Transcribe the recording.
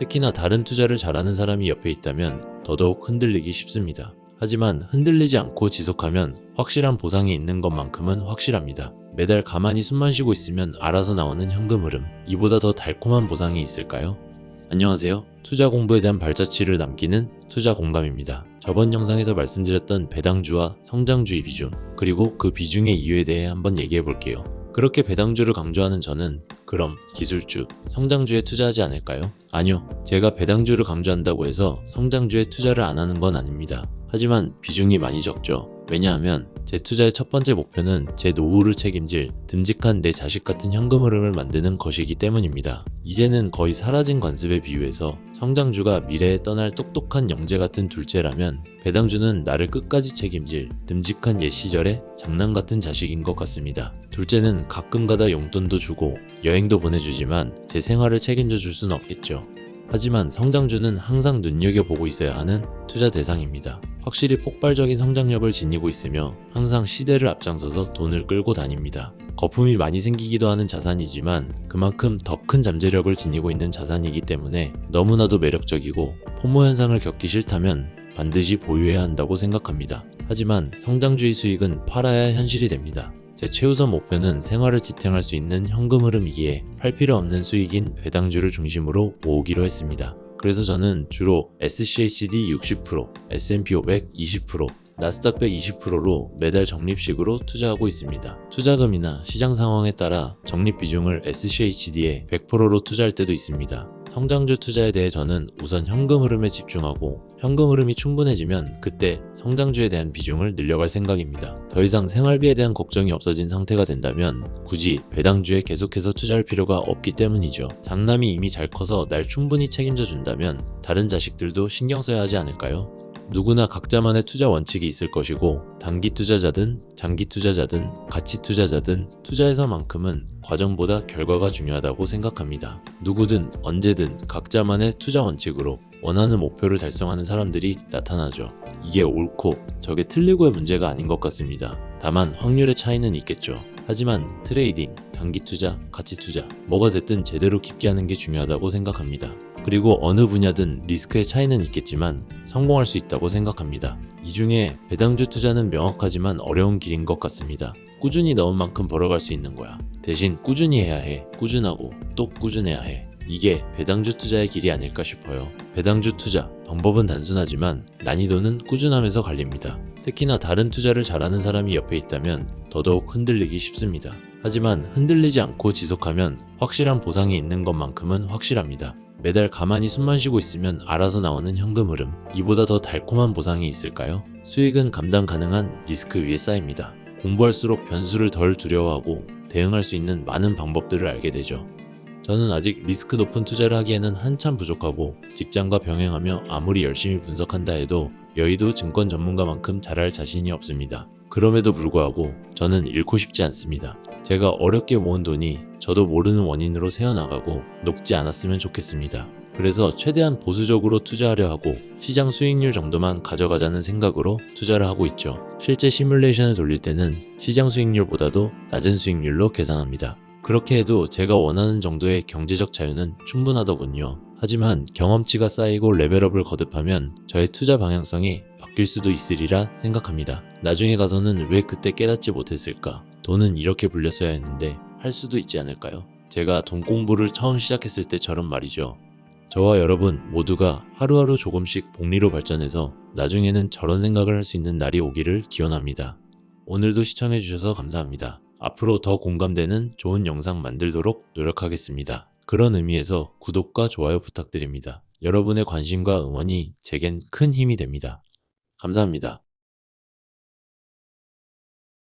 특히나 다른 투자를 잘하는 사람이 옆에 있다면 더더욱 흔들리기 쉽습니다. 하지만 흔들리지 않고 지속하면 확실한 보상이 있는 것만큼은 확실합니다. 매달 가만히 숨만 쉬고 있으면 알아서 나오는 현금 흐름. 이보다 더 달콤한 보상이 있을까요? 안녕하세요. 투자 공부에 대한 발자취를 남기는 투자 공감입니다. 저번 영상에서 말씀드렸던 배당주와 성장주의 비중, 그리고 그 비중의 이유에 대해 한번 얘기해 볼게요. 그렇게 배당주를 강조하는 저는 그럼 기술주, 성장주에 투자하지 않을까요? 아니요. 제가 배당주를 강조한다고 해서 성장주에 투자를 안 하는 건 아닙니다. 하지만 비중이 많이 적죠. 왜냐하면 제 투자의 첫 번째 목표는 제 노후를 책임질 듬직한 내 자식 같은 현금 흐름을 만드는 것이기 때문입니다. 이제는 거의 사라진 관습에 비유해서 성장주가 미래에 떠날 똑똑한 영재 같은 둘째라면 배당주는 나를 끝까지 책임질 듬직한 옛 시절의 장난 같은 자식인 것 같습니다. 둘째는 가끔 가다 용돈도 주고 여행도 보내주지만 제 생활을 책임져 줄 수는 없겠죠. 하지만 성장주는 항상 눈여겨보고 있어야 하는 투자 대상입니다. 확실히 폭발적인 성장력을 지니고 있으며 항상 시대를 앞장서서 돈을 끌고 다닙니다. 거품이 많이 생기기도 하는 자산이지만 그만큼 더 큰 잠재력을 지니고 있는 자산이기 때문에 너무나도 매력적이고 포모 현상을 겪기 싫다면 반드시 보유해야 한다고 생각합니다. 하지만 성장주의 수익은 팔아야 현실이 됩니다. 제 최우선 목표는 생활을 지탱할 수 있는 현금 흐름이기에 팔 필요 없는 수익인 배당주를 중심으로 모으기로 했습니다. 그래서 저는 주로 SCHD 60%, S&P 500 20%, 나스닥 100 20%로 매달 적립식으로 투자하고 있습니다. 투자금이나 시장 상황에 따라 적립 비중을 SCHD에 100%로 투자할 때도 있습니다. 성장주 투자에 대해 저는 우선 현금 흐름에 집중하고 현금 흐름이 충분해지면 그때 성장주에 대한 비중을 늘려갈 생각입니다. 더 이상 생활비에 대한 걱정이 없어진 상태가 된다면 굳이 배당주에 계속해서 투자할 필요가 없기 때문이죠. 장남이 이미 잘 커서 날 충분히 책임져 준다면 다른 자식들도 신경 써야 하지 않을까요? 누구나 각자만의 투자 원칙이 있을 것이고 단기 투자자든 장기 투자자든 가치 투자자든 투자에서만큼은 과정보다 결과가 중요하다고 생각합니다. 누구든 언제든 각자만의 투자 원칙으로 원하는 목표를 달성하는 사람들이 나타나죠. 이게 옳고 저게 틀리고의 문제가 아닌 것 같습니다. 다만 확률의 차이는 있겠죠. 하지만 트레이딩, 장기 투자, 가치 투자, 뭐가 됐든 제대로 깊게 하는 게 중요하다고 생각합니다. 그리고 어느 분야든 리스크의 차이는 있겠지만 성공할 수 있다고 생각합니다. 이 중에 배당주 투자는 명확하지만 어려운 길인 것 같습니다. 꾸준히 넣은 만큼 벌어갈 수 있는 거야. 대신 꾸준히 해야 해. 꾸준하고 또 꾸준해야 해. 이게 배당주 투자의 길이 아닐까 싶어요. 배당주 투자, 방법은 단순하지만 난이도는 꾸준함에서 갈립니다. 특히나 다른 투자를 잘하는 사람이 옆에 있다면 더더욱 흔들리기 쉽습니다. 하지만 흔들리지 않고 지속하면 확실한 보상이 있는 것만큼은 확실합니다. 매달 가만히 숨만 쉬고 있으면 알아서 나오는 현금 흐름. 이보다 더 달콤한 보상이 있을까요? 수익은 감당 가능한 리스크 위에 쌓입니다. 공부할수록 변수를 덜 두려워하고 대응할 수 있는 많은 방법들을 알게 되죠. 저는 아직 리스크 높은 투자를 하기에는 한참 부족하고 직장과 병행하며 아무리 열심히 분석한다 해도 여의도 증권 전문가만큼 잘할 자신이 없습니다. 그럼에도 불구하고 저는 잃고 싶지 않습니다. 제가 어렵게 모은 돈이 저도 모르는 원인으로 새어나가고 녹지 않았으면 좋겠습니다. 그래서 최대한 보수적으로 투자하려 하고 시장 수익률 정도만 가져가자는 생각으로 투자를 하고 있죠. 실제 시뮬레이션을 돌릴 때는 시장 수익률보다도 낮은 수익률로 계산합니다. 그렇게 해도 제가 원하는 정도의 경제적 자유는 충분하더군요. 하지만 경험치가 쌓이고 레벨업을 거듭하면 저의 투자 방향성이 바뀔 수도 있으리라 생각합니다. 나중에 가서는 왜 그때 깨닫지 못했을까? 돈은 이렇게 불렸어야 했는데 할 수도 있지 않을까요? 제가 돈 공부를 처음 시작했을 때처럼 말이죠. 저와 여러분 모두가 하루하루 조금씩 복리로 발전해서 나중에는 저런 생각을 할 수 있는 날이 오기를 기원합니다. 오늘도 시청해주셔서 감사합니다. 앞으로 더 공감되는 좋은 영상 만들도록 노력하겠습니다. 그런 의미에서 구독과 좋아요 부탁드립니다. 여러분의 관심과 응원이 제겐 큰 힘이 됩니다. 감사합니다.